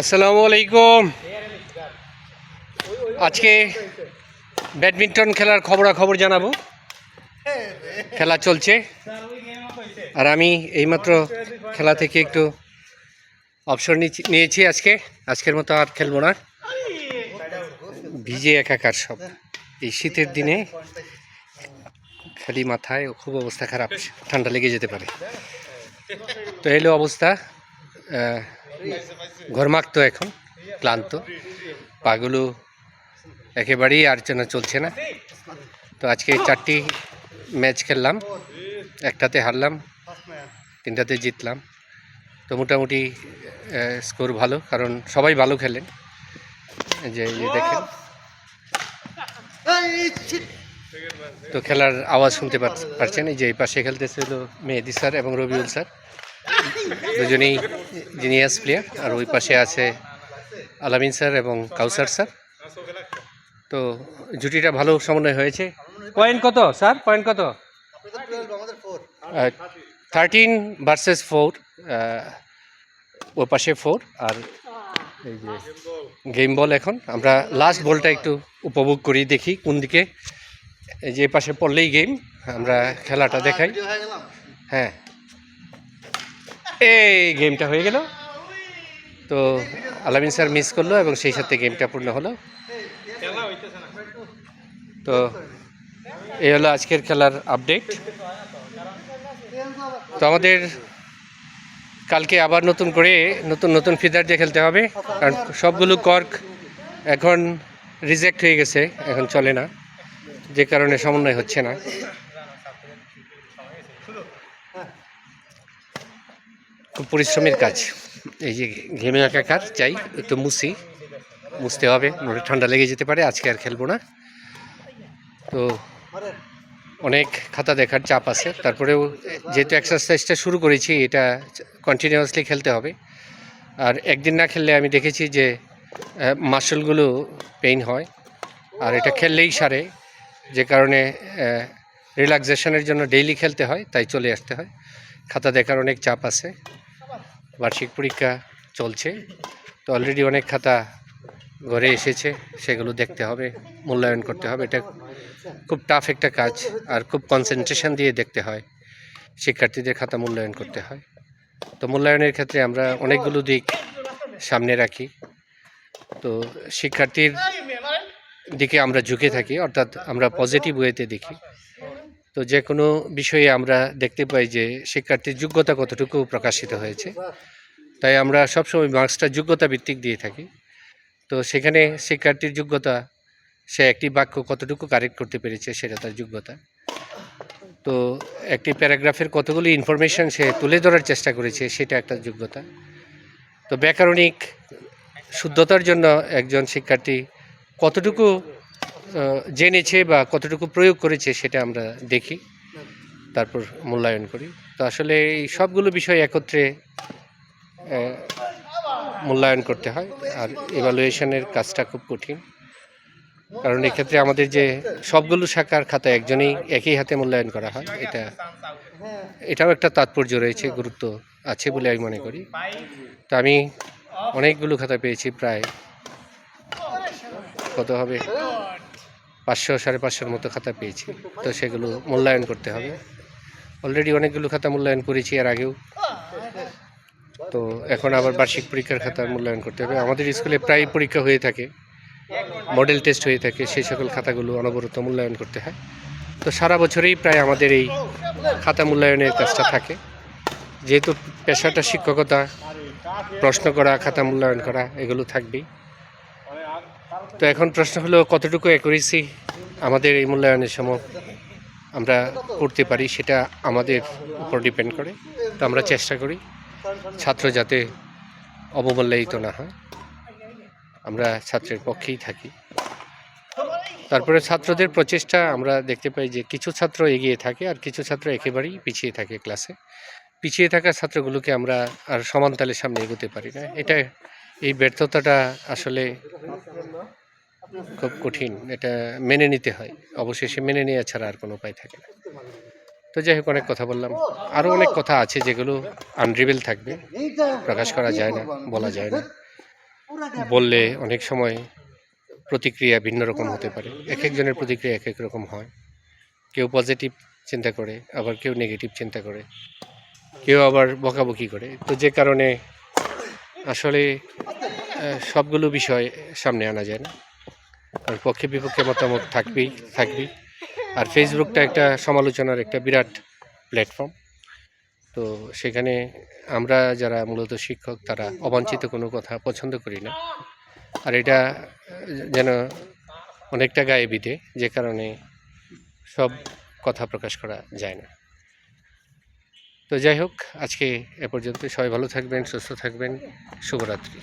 আসসালামু আলাইকুম। আজকে ব্যাডমিন্টন খেলার খবরাখবর জানাব। খেলা চলছে। আর আমি এইমাত্র খেলা থেকে একটু অবসর নিয়েছি আজকে। আজকের মতো আর খেলব না। ভিজে একাকার সব। এই শীতের দিনে খালি মাথায় খুব অবস্থা খারাপ। ঠান্ডা লেগে যেতে পারে। তো এলো অবস্থা। ঘরমাক্ত এখন, ক্লান্ত। পাগুলো একেবারেই আলোচনা চলছে না। তো আজকে চারটি ম্যাচ খেললাম, একটাতে হারলাম, তিনটাতে জিতলাম। তো মোটামুটি স্কোর ভালো, কারণ সবাই ভালো খেলেন। যে দেখেন। তো খেলার আওয়াজ শুনতে পার- পারছেন, এই যে এই পাশে খেলতেছিল মেহেদি স্যার এবং রবিউল স্যার। দুজনেই জিনিয়াস প্লেয়ার আর ওই পাশে আছে আলামিন স্যার এবং কাউসার স্যার তো জুটিটা ভালো সমন্বয় হয়েছে। পয়েন্ট কত স্যার পয়েন্ট কত? থার্টিন ভার্সেস ফোর ও পাশে ফোর আর এই যে গেম বল এখন। আমরা লাস্ট বলটা একটু উপভোগ করি দেখি কোন দিকে এই যে পাশে পড়লেই গেম আমরা খেলাটা দেখাই। হ্যাঁ। এই গেমটা হয়ে গেল। তো আলামিন স্যার মিস করল এবং সেই সাথে গেমটা পূর্ণ হলো। তো এই হলো আজকের খেলার আপডেট তো আমাদের কালকে আবার নতুন করে নতুন নতুন ফিদার দিয়ে খেলতে হবে। কারণ সবগুলো কর্ক এখন রিজেক্ট হয়ে গেছে, এখন চলে না। যে কারণে সমন্বয় হচ্ছে না। খুব পরিশ্রমের কাজ। এই যে ঘেমে একাকার চাই একটু মুছি। মুছতে হবে নড়ে ঠান্ডা লেগে যেতে পারে, আজকে আর খেলব না। তো অনেক খাতা দেখার চাপ আছে, তারপরেও যেহেতু এক্সারসাইজটা শুরু করেছি, এটা কন্টিনিউয়াসলি খেলতে হবে। আর একদিন না খেললে আমি দেখেছি যে মাসলগুলো পেইন হয়, আর এটা খেললেই সারে। যে কারণে রিল্যাক্সেশনের জন্য ডেইলি খেলতে হয়, তাই চলে আসতে হয়। খাতা দেখার অনেক চাপ আছে। বার্ষিক পরীক্ষা চলছে। তো অলরেডি অনেক খাতা ঘরে এসেছে, সেগুলো দেখতে হবে, মূল্যায়ন করতে হবে। এটা খুব টাফ একটা কাজ আর খুব কনসেন্ট্রেশন দিয়ে দেখতে হয়। শিক্ষার্থীদের খাতা মূল্যায়ন করতে হয়। তো মূল্যায়নের ক্ষেত্রে আমরা অনেকগুলো দিক সামনে রাখি। তো শিক্ষার্থীর দিকে আমরা ঝুঁকে থাকি, অর্থাৎ আমরা পজিটিভ ওয়েতে দেখি। তো যে কোনো বিষয়ে আমরা দেখতে পাই যে শিক্ষার্থীর যোগ্যতা কতটুকু প্রকাশিত হয়েছে। তাই আমরা সবসময় মার্কসটা যোগ্যতা ভিত্তিক দিয়ে থাকি। তো সেখানে শিক্ষার্থীর যোগ্যতা, সে একটি বাক্য কতটুকু কারেক্ট করতে পেরেছে সেটা তার যোগ্যতা। তো একটি প্যারাগ্রাফের কতগুলি ইনফরমেশন সে তুলে ধরার চেষ্টা করেছে সেটা একটা যোগ্যতা। তো ব্যাকরণিক শুদ্ধতার জন্য একজন শিক্ষার্থী কতটুকু জেনেছে বা কতটুকু প্রয়োগ করেছে সেটা আমরা দেখি। তারপর মূল্যায়ন করি। তো আসলে এই সবগুলো বিষয় একত্রে মূল্যায়ন করতে হয় আর এভালুয়েশনের কাজটা খুব কঠিন। কারণ এক্ষেত্রে আমাদের যে সবগুলো শাখার খাতা একজনেই একই হাতে মূল্যায়ন করা হয়, এটা এটাও একটা তাৎপর্য রয়েছে, গুরুত্ব আছে বলে আমি মনে করি। তো আমি অনেকগুলো খাতা পেয়েছি, প্রায় কত হবে? পাঁচশো, সাড়ে পাঁচশোর মতো খাতা পেয়েছি। তো সেগুলো মূল্যায়ন করতে হবে। অলরেডি অনেকগুলো খাতা মূল্যায়ন করেছি এর আগেও। তো এখন আবার বার্ষিক পরীক্ষার খাতার মূল্যায়ন করতে হবে। আমাদের স্কুলে প্রায় পরীক্ষা হয়ে থাকে, মডেল টেস্ট হয়ে থাকে, সেই সকল খাতাগুলো অনবরত মূল্যায়ন করতে হয়। তো সারা বছরেই প্রায় আমাদের এই খাতা মূল্যায়নের কাজটা থাকে। যেহেতু পেশাটা শিক্ষকতা, প্রশ্ন করা, খাতা মূল্যায়ন করা, এগুলো থাকবেই। তো এখন প্রশ্ন হলো, কতটুকু অ্যাকুরেসি আমাদের এই মূল্যায়নের সময় আমরা করতে পারি সেটা আমাদের উপর ডিপেন্ড করে। তো আমরা চেষ্টা করি ছাত্র যাতে অবমূল্যায়িত না হয়। আমরা ছাত্রের পক্ষেই থাকি। তারপরে ছাত্রদের প্রচেষ্টা, আমরা দেখতে পাই যে কিছু ছাত্র এগিয়ে থাকে আর কিছু ছাত্র একেবারেই পিছিয়ে থাকে ক্লাসে। পিছিয়ে থাকা ছাত্রগুলোকে আমরা আর সমান তালের সামনে এগোতে পারি না। এটা এই ব্যর্থতাটা আসলে খুব কঠিন। এটা মেনে নিতে হয়। অবশেষে মেনে নেওয়া ছাড়া আর কোনো উপায় থাকে না। তো যাই হোক, অনেক কথা বললাম। আরও অনেক কথা আছে যেগুলো আনরিবেল থাকবে। প্রকাশ করা যায় না, বলা যায় না। বললে অনেক সময় প্রতিক্রিয়া ভিন্ন রকম হতে পারে। এক একজনের প্রতিক্রিয়া এক এক রকম হয়। কেউ পজিটিভ চিন্তা করে, আবার কেউ নেগেটিভ চিন্তা করে। কেউ আবার বকাবকি করে। তো যে কারণে আসলে সবগুলো বিষয় সামনে আনা যায় না। পক্ষে বিপক্ষে মতামত থাকবেই থাকবেই। আর ফেসবুকটা একটা সমালোচনার একটা বিরাট প্ল্যাটফর্ম তো সেখানে আমরা যারা মূলত শিক্ষক, তারা অবাঞ্ছিত কোনো কথা পছন্দ করি না। আর এটা যেন অনেকটা গায়ে বিধে, যে কারণে সব কথা প্রকাশ করা যায় না। তো যাই হোক, আজকে এ পর্যন্ত। সবাই ভালো থাকবেন, সুস্থ থাকবেন। শুভরাত্রি।